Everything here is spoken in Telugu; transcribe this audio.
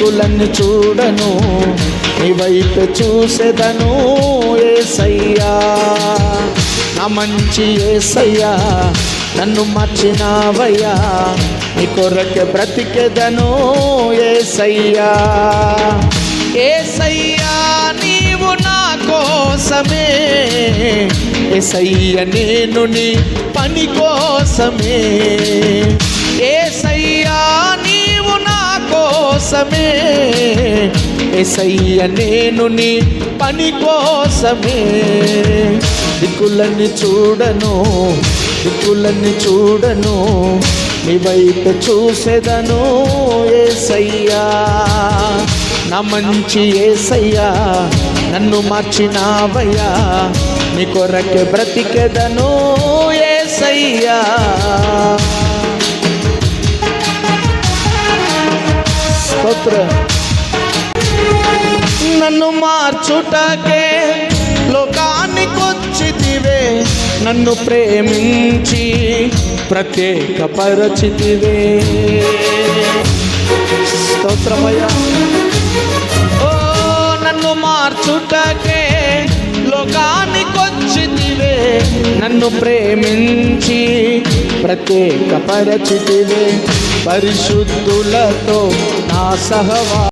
దిక్కులన్నీ చూడను నీ వైపు చూసేదను ఏసయ్యా. నా మంచి ఏసయ్యా నన్ను మర్చినావయ్యా. నీ కొరకే బ్రతికెదను ఏసయ్యా. ఏసయ్యా నీవు నా కోసమే. ఏసయ్య నేను నీ పని కోసమే. కోసమే ఏసయ్య నేను నీ పని కోసమే. దిక్కులన్నీ చూడను దిక్కులన్నీ చూడను నీ వైపు చూసేదను ఏసయ్యా. నా మంచి ఏసయ్యా నన్ను మార్చినావయ్యా. నీ కొరకే బ్రతికెదను ఏసయ్యా. స్తోత్ర నన్ను మార్చుటకే లోకానికొచ్చితివే. నన్ను ప్రేమించి ప్రత్యేక పరచితివే స్తోత్రమయ్యా. ఓ నన్ను మార్చుటకే లోకానికొచ్చితివే. నన్ను ప్రేమించి ప్రత్యేక పరచితివే పరిశుద్ధులతో నా సహవా